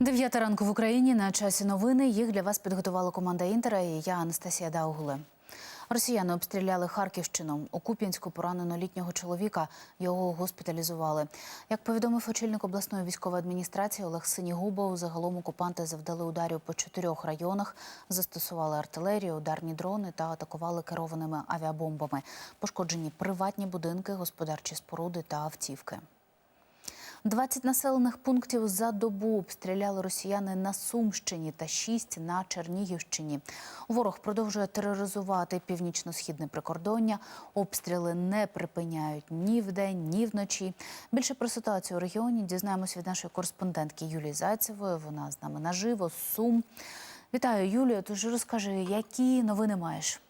Дев'ята ранку в Україні на часі новини. Їх для вас підготувала команда Інтера і я Анастасія Даугуле. Росіяни обстріляли Харківщину. У Куп'янську поранено літнього чоловіка. Його госпіталізували. Як повідомив очільник обласної військової адміністрації Олег Синігубов, загалом окупанти завдали ударів по чотирьох районах, застосували артилерію, ударні дрони та атакували керованими авіабомбами. Пошкоджені приватні будинки, господарчі споруди та автівки. 20 населених пунктів за добу обстріляли росіяни на Сумщині та 6 на Чернігівщині. Ворог продовжує тероризувати північно-східне прикордоння. Обстріли не припиняють ні вдень, ні вночі. Більше про ситуацію у регіоні дізнаємось від нашої кореспондентки Юлії Зайцевої. Вона з нами наживо з Сум. Вітаю, Юлію. Тож розкажи, які новини маєш?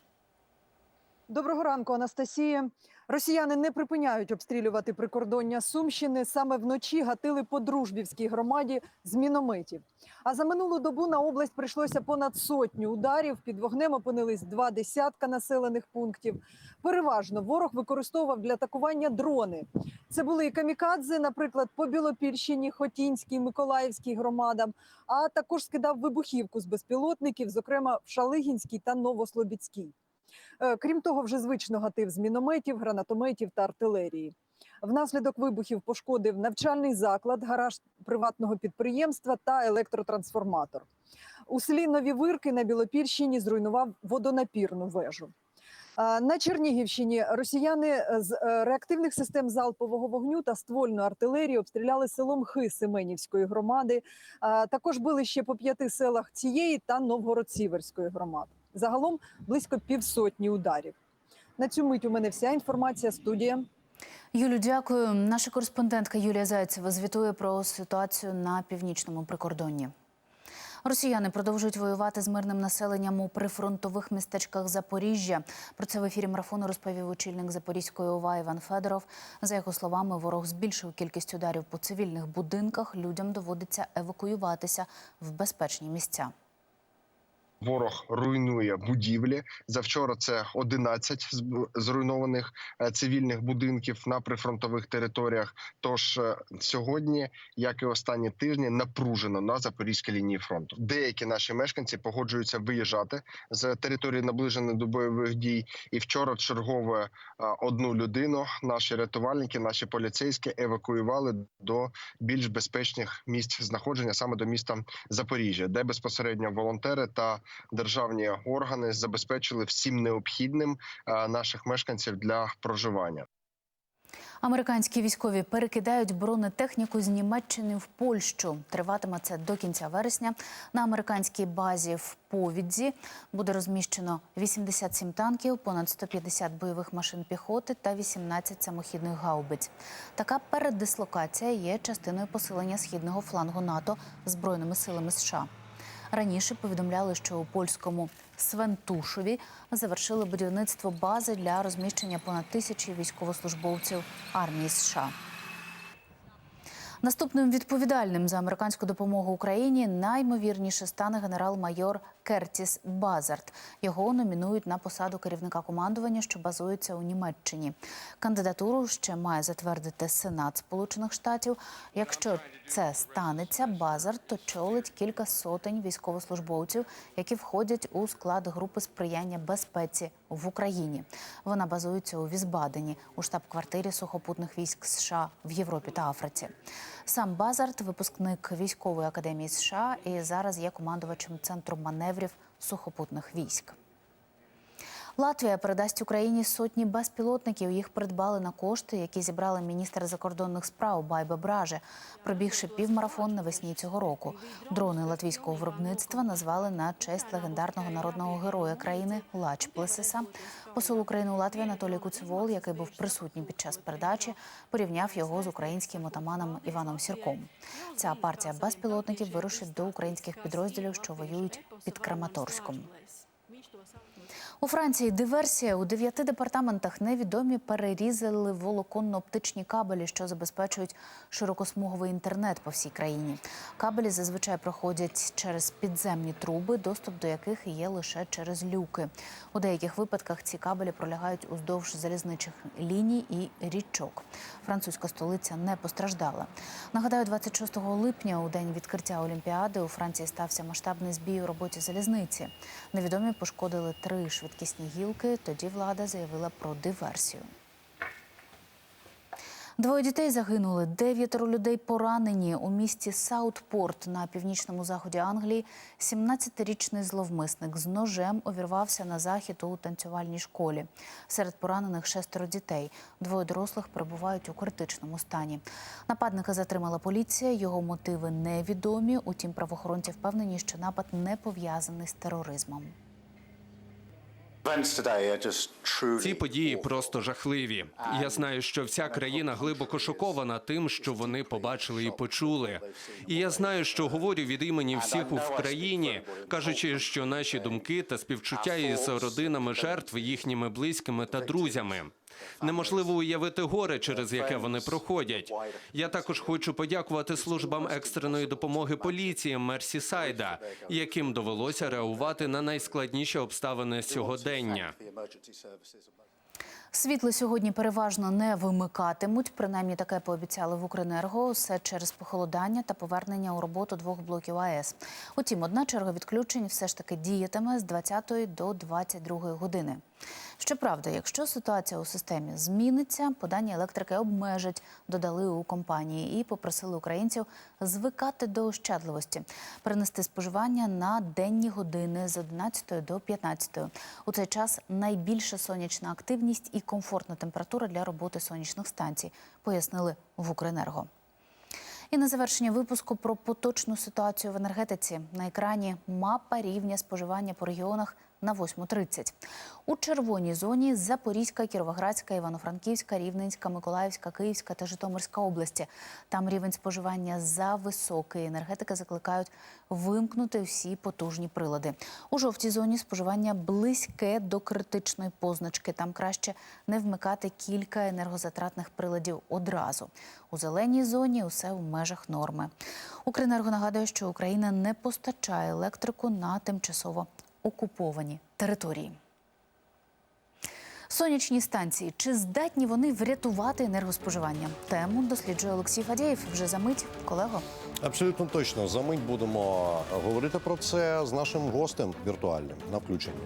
Доброго ранку, Анастасія. Росіяни не припиняють обстрілювати прикордоння Сумщини. Саме вночі гатили по дружбівській громаді з мінометів. А за минулу добу на область прийшлося понад сотню ударів. Під вогнем опинились два десятка населених пунктів. Переважно ворог використовував для атакування дрони. Це були і камікадзе, наприклад, по Білопільщині, Хотінській, Миколаївській громадам. А також скидав вибухівку з безпілотників, зокрема в Шалигінській та Новослобідській. Е, Крім того, вже звично гатив з мінометів, гранатометів та артилерії. Внаслідок вибухів пошкодив навчальний заклад, гараж приватного підприємства та електротрансформатор. У селі Нові Вирки на Білопільщині зруйнував водонапірну вежу. На Чернігівщині росіяни з е, реактивних систем залпового вогню та ствольної артилерії обстріляли село Мхи Семенівської громади. Також били ще по п'яти селах цієї та Новгород-Сіверської громад. Загалом близько півсотні ударів. На цю мить у мене вся інформація. Студія. Юлю, дякую. Наша кореспондентка Юлія Зайцева звітує про ситуацію на північному прикордонні. Росіяни продовжують воювати з мирним населенням у прифронтових містечках Запоріжжя. Про це в ефірі марафону розповів очільник Запорізької ОВА Іван Федоров. За його словами, ворог збільшив кількість ударів по цивільних будинках. Людям доводиться евакуюватися в безпечні місця. Ворог руйнує будівлі. Завчора це 11 зруйнованих е, цивільних будинків на прифронтових територіях. Тож е, сьогодні, як і останні тижні, напружено на запорізькій лінії фронту. Деякі наші мешканці погоджуються виїжджати з території наближеної до бойових дій. І вчора чергове е, одну людину наші рятувальники, наші поліцейські евакуювали до більш безпечних місць знаходження саме до міста Запоріжжя, де безпосередньо волонтери та державні органи забезпечили всім необхідним е, наших мешканців для проживання. Американські військові перекидають бронетехніку з Німеччини в Польщу. Триватиме це до кінця вересня. На американській базі в Повідзі буде розміщено 87 танків, понад 150 бойових машин піхоти та 18 самохідних гаубиць. Така передислокація є частиною посилення східного флангу НАТО збройними силами США. Раніше повідомляли, що у польському Свентушові завершили будівництво бази для розміщення понад тисячі військовослужбовців армії США. Наступним відповідальним за американську допомогу Україні наймовірніше стане генерал-майор Кертіс Базард. Його номінують на посаду керівника командування, що базується у Німеччині. Кандидатуру ще має затвердити Сенат Сполучених Штатів. Якщо це станеться, Базард очолить кілька сотень військовослужбовців, які входять у склад групи сприяння безпеці в Україні. Вона базується у Візбадені, у штаб-квартирі сухопутних військ США в Європі та Африці. Сам Базард, випускник військової академії США, і зараз є командувачем центру маневрів сухопутних військ. Латвія передасть Україні сотні безпілотників. Їх придбали на кошти, які зібрали міністр закордонних справ Байбе Браже, пробігши півмарафон навесні цього року. Дрони латвійського виробництва назвали на честь легендарного народного героя країни Лач Плесиса. Посол України у Латвії Анатолій Куцевол, який був присутній під час передачі, порівняв його з українським отаманом Іваном Сірком. Ця партія безпілотників вирушить до українських підрозділів, що воюють під Краматорськом. У Франції диверсія у дев'яти департаментах невідомі перерізали волоконно-оптичні кабелі, що забезпечують широкосмуговий інтернет по всій країні. Кабелі зазвичай проходять через підземні труби, доступ до яких є лише через люки. У деяких випадках ці кабелі пролягають уздовж залізничих ліній і річок. Французька столиця не постраждала. Нагадаю, 26 липня, у день відкриття Олімпіади, у Франції стався масштабний збій у роботі залізниці. Невідомі пошкодили три швидкісні гілки. Тоді влада заявила про диверсію. Двоє дітей загинули, дев'ятеро людей поранені у місті Саутпорт на північному заході Англії. 17-річний зловмисник з ножем увірвався на захід у танцювальній школі. Серед поранених шестеро дітей. Двоє дорослих перебувають у критичному стані. Нападника затримала поліція. Його мотиви невідомі. Утім, правоохоронці впевнені, що напад не пов'язаний з тероризмом. Ці події просто жахливі. Я знаю, що вся країна глибоко шокована тим, що вони побачили і почули. І я знаю, що говорю від імені всіх у країні, кажучи, що наші думки та співчуття із родинами жертв, їхніми близькими та друзями. Неможливо уявити горе, через яке вони проходять. Я також хочу подякувати службам екстреної допомоги поліції Мерсісайда, яким довелося реагувати на найскладніші обставини сьогодення. Світло сьогодні переважно не вимикатимуть. Принаймні таке пообіцяли в Укренерго. Все через похолодання та повернення у роботу двох блоків АЕС. Утім, одна черга відключень все ж таки діятиме з 20 до 22 години. Щоправда, якщо ситуація у системі зміниться, подання електрики обмежать, додали у компанії і попросили українців звикати до ощадливості, перенести споживання на денні години з 11 до 15. У цей час найбільша сонячна активність і комфортна температура для роботи сонячних станцій, пояснили в Укренерго. І на завершення випуску про поточну ситуацію в енергетиці на екрані мапа рівня споживання по регіонах на 8.30. У червоній зоні Запорізька, Кіровоградська, Івано-Франківська, Рівненська, Миколаївська, Київська та Житомирська області. Там рівень споживання зависокий. Енергетики закликають вимкнути всі потужні прилади. У жовтій зоні споживання близьке до критичної позначки. Там краще не вмикати кілька енергозатратних приладів одразу. У зеленій зоні усе в межах норми. Укренерго нагадує, що Україна не постачає електрику на тимчасово окуповані території. Сонячні станції чи здатні вони врятувати енергоспоживання? Тему досліджує Олексій Фадєєв. Вже за мить, колего. Абсолютно точно. За мить будемо говорити про це з нашим гостем віртуальним на включенні.